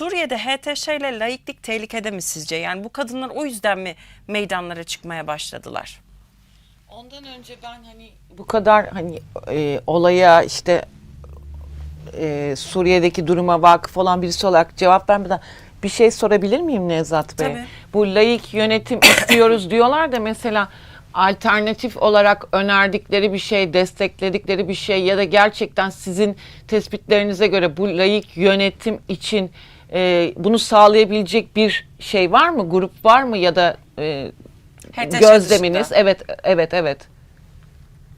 Suriye'de HTŞ ile laiklik tehlikede mi sizce? Yani bu kadınlar o yüzden mi meydanlara çıkmaya başladılar? Ondan önce ben hani bu kadar hani e, olaya işte e, Suriye'deki duruma vakıf olan birisi olarak cevap vermeden bir şey sorabilir miyim Nevzat Bey? Tabii. Bu laik yönetim istiyoruz diyorlar da mesela alternatif olarak önerdikleri bir şey, destekledikleri bir şey ya da gerçekten sizin tespitlerinize göre bu laik yönetim için e, bunu sağlayabilecek bir şey var mı? Grup var mı ya da e, gözleminiz? dışında. Evet, evet, evet.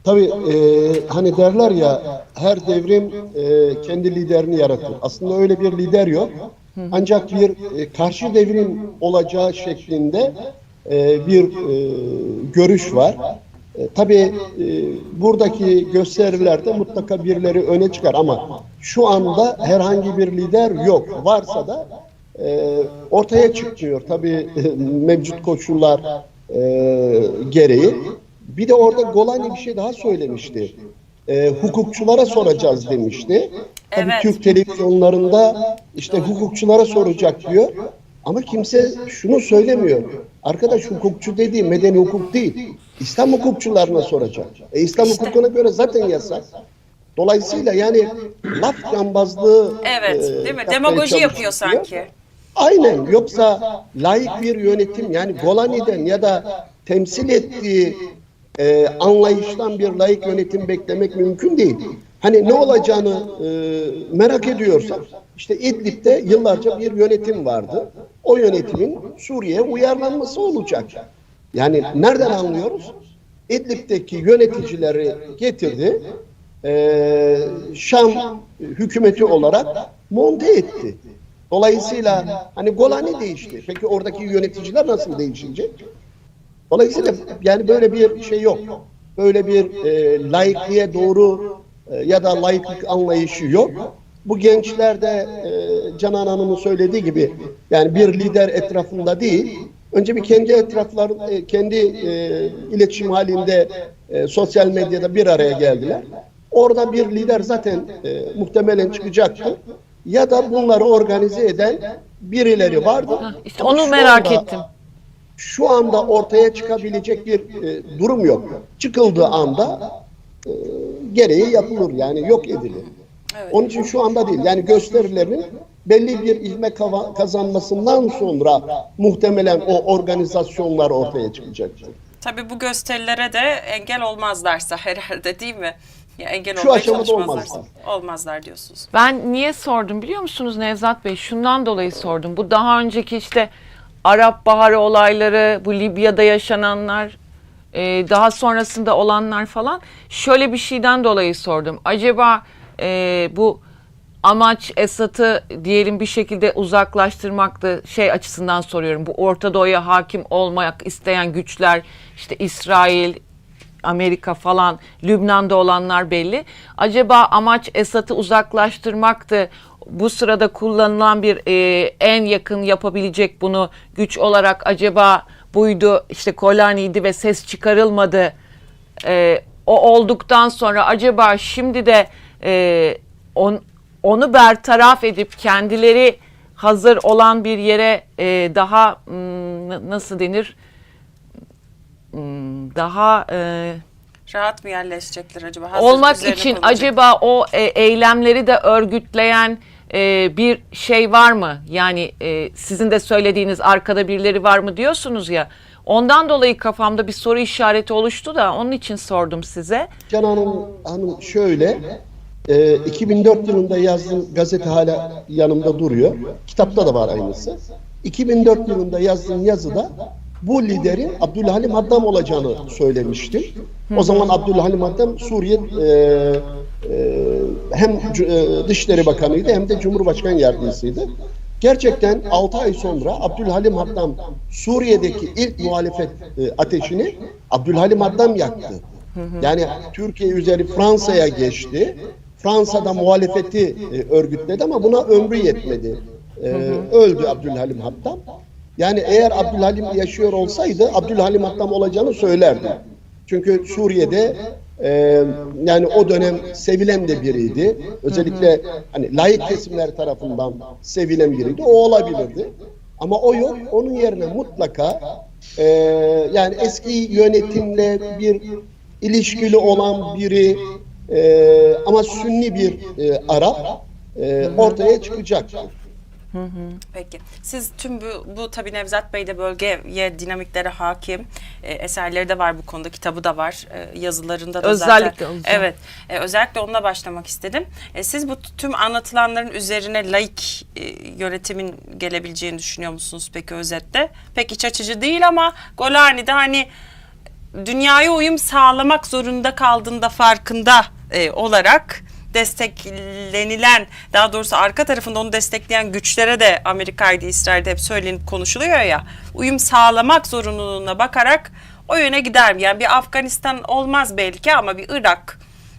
Tabii e, hani derler ya her devrim e, kendi liderini yaratır. Aslında öyle bir lider yok. Ancak bir e, karşı devrim olacağı şeklinde e, bir e, görüş var. E, tabii e, buradaki gösterilerde mutlaka birileri öne çıkar ama şu anda herhangi bir lider yok. Varsa da e, ortaya çıkmıyor. Tabii e, mevcut koşullar e, gereği. Bir de orada Golani bir şey daha söylemişti. E, hukukçulara soracağız demişti. Tabii Evet. Türk televizyonlarında işte hukukçulara soracak diyor. Ama kimse şunu söylemiyor. Arkadaş hukukçu dediği medeni hukuk değil. İslam hukukçularına soracak. E, İslam hukukuna göre zaten yasak. Dolayısıyla yani laf cambazlığı Evet, e, değil mi? Demagoji yapıyor sanki. Aynen. Yoksa layık bir yönetim yani Golani'den ya da temsil ettiği e, anlayıştan bir layık yönetim beklemek mümkün değil. Hani ne olacağını e, merak ediyorsak işte İdlib'de yıllarca bir yönetim vardı. O yönetimin Suriye'ye uyarlanması olacak. Yani nereden anlıyoruz? İdlib'deki yöneticileri getirdi. E, Şam hükümeti olarak monte etti. Dolayısıyla hani Golani değişti. Peki oradaki yöneticiler nasıl değişecek? Dolayısıyla yani böyle bir şey yok. Böyle bir e, laikliğe doğru e, ya da laiklik anlayışı yok. Bu gençler de e, Canan Hanım'ın söylediği gibi yani bir lider etrafında değil, önce bir kendi etraflar, e, kendi e, iletişim halinde e, sosyal medyada bir araya geldiler. Orada bir lider zaten e, muhtemelen çıkacaktı. Ya da bunları organize eden birileri vardı. İşte Ama onu şu merak anda- ettim. şu anda ortaya çıkabilecek bir e, durum yok. Çıkıldığı anda e, gereği yapılır yani yok edilir. Onun için şu anda değil. Yani gösterilerin belli bir ilme kava- kazanmasından sonra muhtemelen o organizasyonlar ortaya çıkacaktır. Tabii bu gösterilere de engel olmazlarsa herhalde değil mi? Ya engel Şu olmaya aşamada çalışmazlarsa. olmazlar. Olmazlar diyorsunuz. Ben niye sordum biliyor musunuz Nevzat Bey? Şundan dolayı sordum. Bu daha önceki işte Arap Baharı olayları, bu Libya'da yaşananlar, e, daha sonrasında olanlar falan. Şöyle bir şeyden dolayı sordum. Acaba e, bu amaç Esad'ı diyelim bir şekilde uzaklaştırmaktı şey açısından soruyorum. Bu Orta Doğu'ya hakim olmak isteyen güçler işte İsrail, Amerika falan, Lübnan'da olanlar belli. Acaba amaç Esad'ı uzaklaştırmaktı. Bu sırada kullanılan bir e, en yakın yapabilecek bunu güç olarak acaba buydu işte Kolani'ydi ve ses çıkarılmadı. E, o olduktan sonra acaba şimdi de e, on, onu bertaraf edip kendileri hazır olan bir yere e, daha hmm, nasıl denir daha e, Rahat mı yerleşecekler acaba? Hazır olmak için konulacak. acaba o e, eylemleri de örgütleyen e, bir şey var mı? Yani e, sizin de söylediğiniz arkada birileri var mı diyorsunuz ya. Ondan dolayı kafamda bir soru işareti oluştu da onun için sordum size. Canan Hanım, Hanım şöyle, e, 2004 yılında yazdığım gazete hala yanımda duruyor. Kitapta da var aynısı. 2004 yılında yazdığım yazıda bu liderin Abdülhalim Haddam olacağını söylemiştim. O zaman Abdülhalim Haddam Suriye e, e, hem e, Dışişleri Bakanı'ydı hem de Cumhurbaşkanı Yardımcısıydı. Gerçekten 6 ay sonra Abdülhalim Haddam Suriye'deki ilk muhalefet e, ateşini Abdülhalim Haddam yaktı. Yani Türkiye üzeri Fransa'ya geçti. Fransa'da muhalefeti e, örgütledi ama buna ömrü yetmedi. E, öldü Abdülhalim Haddam. Yani eğer Abdülhalim yaşıyor olsaydı Abdülhalim Haddam olacağını söylerdi. Çünkü Suriye'de Ee, yani o dönem sevilen de biriydi. Özellikle hani layık kesimler tarafından sevilen biriydi. O olabilirdi. Ama o yok. Onun yerine mutlaka e, yani eski yönetimle bir ilişkili olan biri e, ama sünni bir e, Arap e, ortaya çıkacak. Peki. Siz tüm bu, bu tabii Nevzat Bey de bölgeye dinamiklere hakim. E, eserleri de var bu konuda, kitabı da var. E, yazılarında da Özellikle zaten. olacak. Evet. E, özellikle onunla başlamak istedim. E, siz bu tüm anlatılanların üzerine laik e, yönetimin gelebileceğini düşünüyor musunuz peki özetle? Pek iç açıcı değil ama Golani'de hani dünyaya uyum sağlamak zorunda kaldığında farkında e, olarak desteklenilen daha doğrusu arka tarafında onu destekleyen güçlere de Amerika'ydı İsrail'de hep söylenip konuşuluyor ya uyum sağlamak zorunluluğuna bakarak o yöne gider mi? Yani bir Afganistan olmaz belki ama bir Irak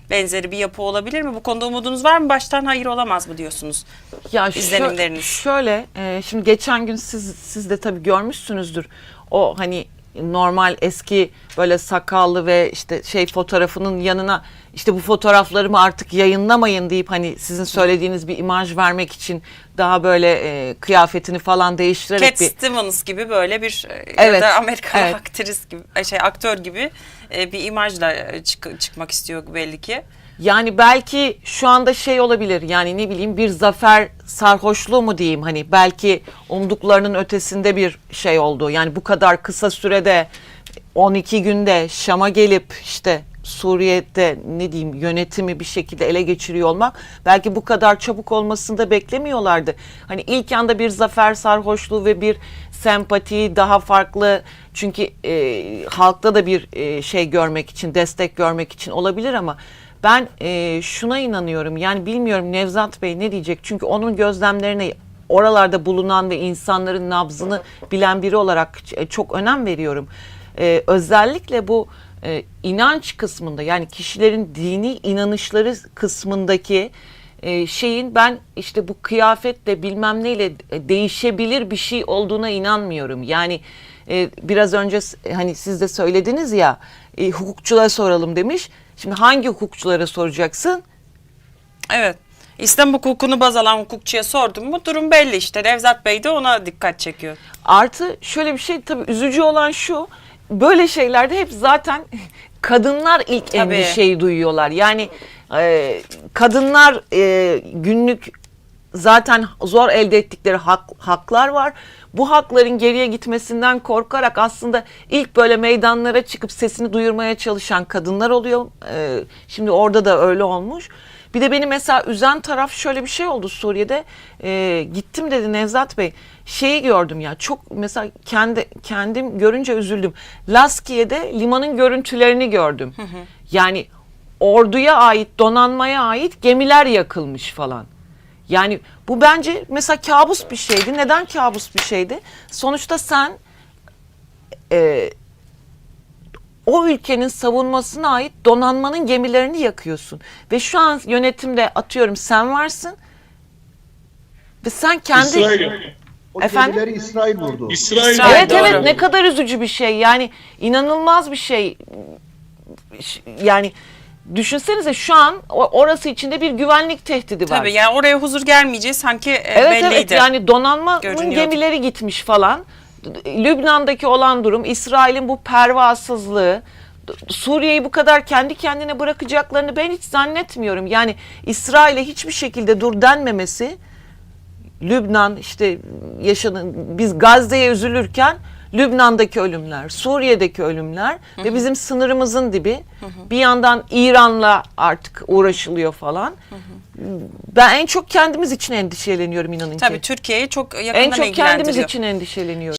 benzeri bir yapı olabilir mi? Bu konuda umudunuz var mı? Baştan hayır olamaz mı diyorsunuz? Ya izlenimleriniz. şöyle, e, şimdi geçen gün siz siz de tabii görmüşsünüzdür. O hani normal eski böyle sakallı ve işte şey fotoğrafının yanına işte bu fotoğraflarımı artık yayınlamayın deyip hani sizin söylediğiniz bir imaj vermek için daha böyle e, kıyafetini falan değiştirerek Cat bir Stevens gibi böyle bir e, ya Evet, da Amerikalı evet. aktris gibi e, şey aktör gibi e, bir imajla e, çık- çıkmak istiyor belli ki. Yani belki şu anda şey olabilir yani ne bileyim bir zafer sarhoşluğu mu diyeyim hani belki umduklarının ötesinde bir şey oldu. Yani bu kadar kısa sürede 12 günde Şam'a gelip işte Suriye'de ne diyeyim yönetimi bir şekilde ele geçiriyor olmak belki bu kadar çabuk olmasını da beklemiyorlardı. Hani ilk anda bir zafer sarhoşluğu ve bir sempati daha farklı çünkü e, halkta da bir e, şey görmek için destek görmek için olabilir ama ben e, şuna inanıyorum yani bilmiyorum Nevzat Bey ne diyecek çünkü onun gözlemlerine oralarda bulunan ve insanların nabzını bilen biri olarak ç- çok önem veriyorum. E, özellikle bu e, inanç kısmında yani kişilerin dini inanışları kısmındaki e, şeyin ben işte bu kıyafetle bilmem neyle e, değişebilir bir şey olduğuna inanmıyorum. Yani e, biraz önce hani siz de söylediniz ya e, hukukçulara soralım demiş. Şimdi hangi hukukçulara soracaksın? Evet. İslam hukukunu baz alan hukukçuya sordum mu durum belli işte. Nevzat Bey de ona dikkat çekiyor. Artı şöyle bir şey tabii üzücü olan şu böyle şeylerde hep zaten kadınlar ilk Tabii. endişeyi duyuyorlar. Yani e, kadınlar e, günlük zaten zor elde ettikleri hak, haklar var. Bu hakların geriye gitmesinden korkarak aslında ilk böyle meydanlara çıkıp sesini duyurmaya çalışan kadınlar oluyor. E, şimdi orada da öyle olmuş. Bir de beni mesela üzen taraf şöyle bir şey oldu Suriye'de. E, gittim dedi Nevzat Bey. Şeyi gördüm ya çok mesela kendi kendim görünce üzüldüm. Laskiye'de limanın görüntülerini gördüm. Yani orduya ait, donanmaya ait gemiler yakılmış falan. Yani bu bence mesela kabus bir şeydi. Neden kabus bir şeydi? Sonuçta sen e, o ülkenin savunmasına ait donanmanın gemilerini yakıyorsun. Ve şu an yönetimde atıyorum sen varsın ve sen kendi... İsrail. O Efendim? gemileri İsrail vurdu. İsrail. İsrail, Evet evet ne kadar üzücü bir şey. Yani inanılmaz bir şey. Yani düşünsenize şu an orası içinde bir güvenlik tehdidi var. Tabii yani oraya huzur gelmeyeceği sanki e, Evet belliydi. evet yani donanmanın gemileri gitmiş falan. Lübnan'daki olan durum, İsrail'in bu pervasızlığı, Suriye'yi bu kadar kendi kendine bırakacaklarını ben hiç zannetmiyorum. Yani İsrail'e hiçbir şekilde dur denmemesi, Lübnan işte yaşanan biz Gazze'ye üzülürken Lübnan'daki ölümler, Suriye'deki ölümler ve bizim sınırımızın dibi. Bir yandan İran'la artık uğraşılıyor falan. Ben en çok kendimiz için endişeleniyorum inanın Tabii ki. Türkiye'yi çok yakından En çok kendimiz için endişeleniyorum.